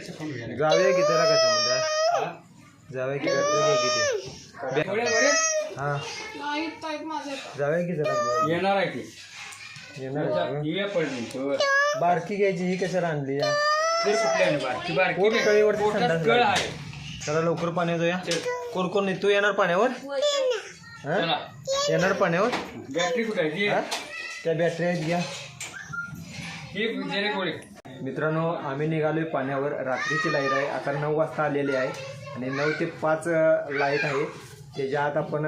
सपून गेलं जाऊया की त्याला कसं म्हणता? जाऊया की किती थोड्या बरे हा. जाऊया की जरा येणार आहे की? येणार आहे का? तो बारकी घ्यायची ही कशाला आणली या? ते पोट. कळीवरती संडास कळ लागली. आहे. चला लवकर पाण्यात जाऊया कोण कोण नाही? तू येणार पाण्यावर? हा? चला येणार पाण्यावर? बॅटरी कुठे आहे? ती हा? त्या बॅटरी आहेत घ्या. मित्रांनो आम्ही निघालोय पाण्यावर. रात्रीची लाइट आहे. आता नऊ वाजता आलेली आहे. आणि नऊ ते पाच लाइट आहे. त्याच्या आत आपण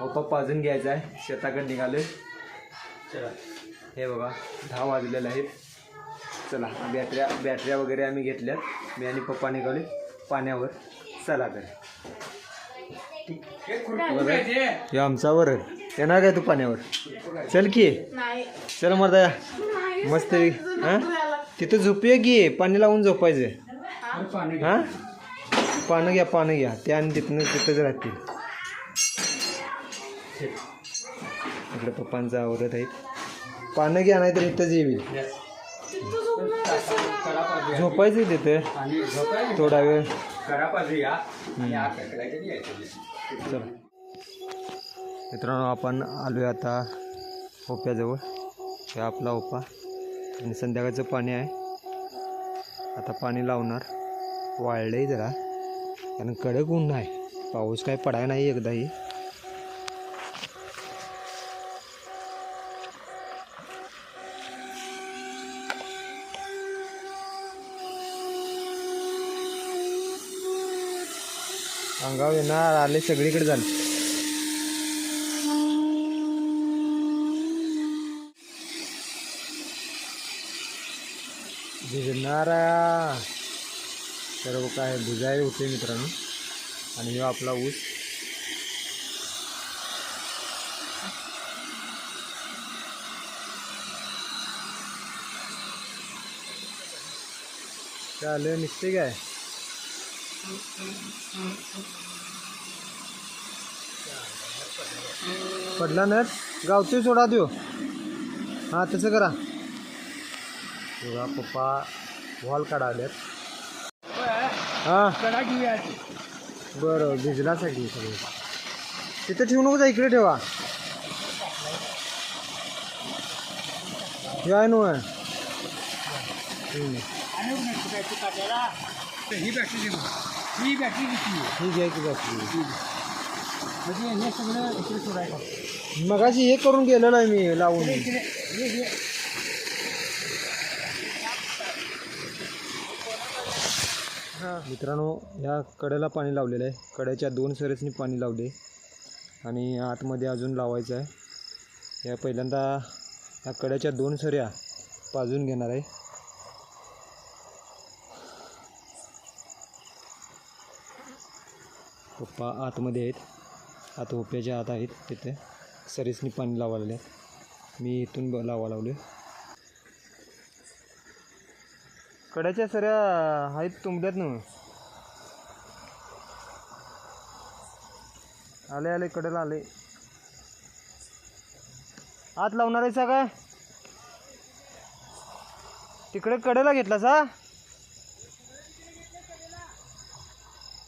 ओपा पाजून घ्यायचा आहे. शेताकडे निघालोय. चला. हे बघा दहा वाजलेले आहेत. चला बॅटऱ्या बॅटऱ्या वगैरे आम्ही घेतल्यात. मी आणि पप्पा निघाले पाण्यावर. चला तर. हे. हे आमचा वर येणार काय तू पाण्यावर. चल की. नाही. चल मर्दा मस्त हां. तिथं झोपूया की? पाणी लावून झोपायचं. हे. हां? पानं घ्या पानं घ्या. ते आणि तिथनं तिथंच राहतील. इकडे पप्पांचा आवरत आहेत. पानं घ्या नाही तर इथंच येईल. झोपायचं तिथं. थोडा वेळ. चला. मित्रांनो आपण आलो आहे आता ओप्याजवळ. हे आपला ओपा. आणि संध्याकाळचं पाणी आहे. आता पाणी लावणार. वाळलं आहे जरा. कारण कडक ऊन आहे. पाऊस काय पडाय नाही एकदाही. अंगाव येणार आले सगळीकडे झाले भिजणारा सर्व काय भिजायला होते मित्रांनो. आणि हे आपला ऊस. चालेल निघते काय? पडला ना गावतोय सोडा देऊ. हां तसं करा. बघा पप्पा वॉल काढाल्यात हां. बरं भिजलासाठी सगळं. तिथं ठेवू नको जा इकडे ठेवा. हे काढायला? तर ही बॅटरी. ही बॅटरी ही घ्या की बसली म्हणजे हे सगळं इकडे सोडायचं. मगाशी हे करून गेलेलो आहे मी लावून इकडे हे हे मित्रांनो ह्या कड्याला पाणी लावलेलं आहे. कड्याच्या दोन सरेसनी पाणी लावले आणि आतमध्ये अजून लावायचं आहे. या पहिल्यांदा ह्या कड्याच्या दोन सऱ्या पाजून घेणार आहे. पप्पा आतमध्ये आहेत. आत ओप्याच्या आत आहेत तिथे. सरीसनी पाणी लावायला लागले मी इथून ब- लावा लावले कड्याच्या सऱ्या आहेत तुंबल्यात ना आले आले कडेला आले. आत लावणार आहे काय? तिकडे कडेला घेतला सा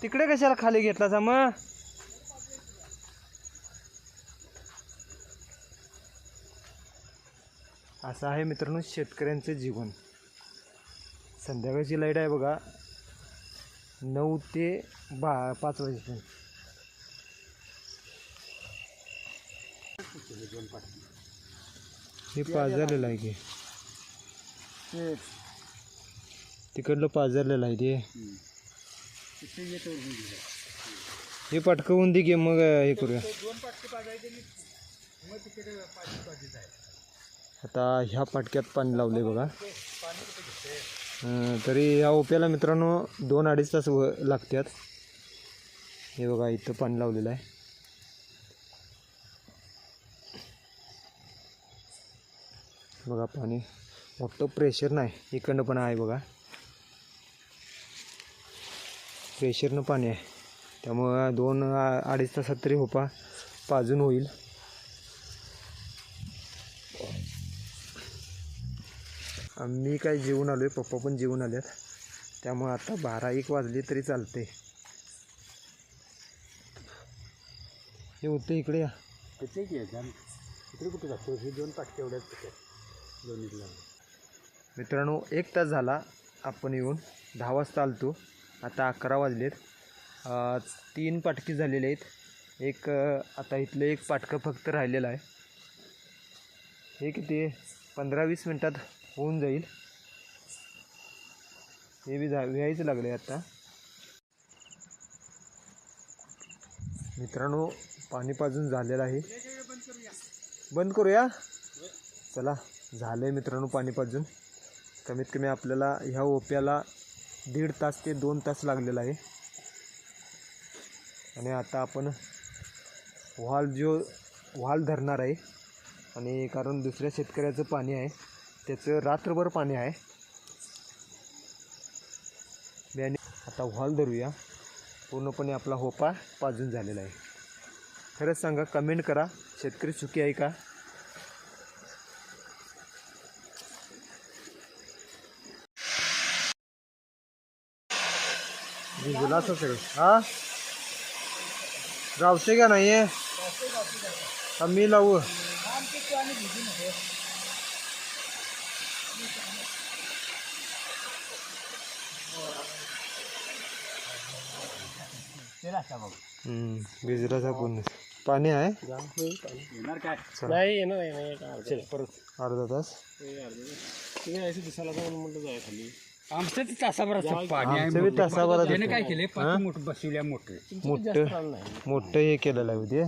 तिकडे कशाला खाली घेतला सा मग? असं आहे मित्रांनो शेतकऱ्यांचं जीवन. संध्याकाळची लाइट आहे बघा. नऊ ते बा पाच वाजेपर्यंत. हे पाजरलेलं आहे की. तिकडलं पाजरलेलं आहे ते. हे पटकवून दे की मग हे करूया. आता ह्या पाटक्यात पाणी लावले बघा. तरी या ओप्याला मित्रांनो दोन अडीच तास व लागतात. हे बघा इथं पाणी लावलेलं आहे. बघा पाणी मोठं प्रेशर नाही. इकडनं पण आहे बघा. प्रेशरनं पाणी आहे. त्यामुळं दोन अडीच तासात तरी होपा पाजून होईल. मी काय जेवून आलो आहे पप्पा पण जेवून आल्यात. त्यामुळे आता बारा एक वाजले तरी चालते हे होतं इकडे या. तिथे की. इकडे कुठे जातो? हे दोन पाटके एवढ्याच तिथे दोन्हीतला मित्रांनो एक तास झाला आपण येऊन. दहा वाजता आलतो. आता अकरा वाजलेत. तीन पाटकी झालेले आहेत. एक आता इथलं एक पाटकं फक्त राहिलेलं आहे. हे किती? पंधरा वीस मिनटात होऊन जाईल. हे बी झा व्हायचं लागलं आहे आता. मित्रांनो पाणी पाजून झालेलं आहे. बंद करूया? चला झालं आहे मित्रांनो पाणी पाजून. कमीत कमी आपल्याला ह्या ओप्याला दीड तास ते दोन तास लागलेला आहे. आणि आता आपण व्हाल जो व्हाल धरणार आहे. आणि कारण दुसऱ्या शेतकऱ्याचं पाणी आहे. त्याचं रात्रभर पाणी आहे. बॅने आता व्हॉल धरूया. पूर्णपणे आपला होपा पाजून झालेला आहे. खरंच सांगा कमेंट करा. शेतकरी सुखी आहे का? भिजला असं सगळं. हा? रावते का नाही आहे मी लावू. भिजलाचा पूर्ण पाणी आहे? नाही येणार आहे नाही चल परत. अर्धा तास. दिसायला जाऊन म्हटलं जाय खाली आमचं ते तासाभराचं पाणी आमचं बी तासाभराचं त्याने काय केले पाच मोठं बसवल्या मोठे. मोठं मोठं हे केलेलं आहे ते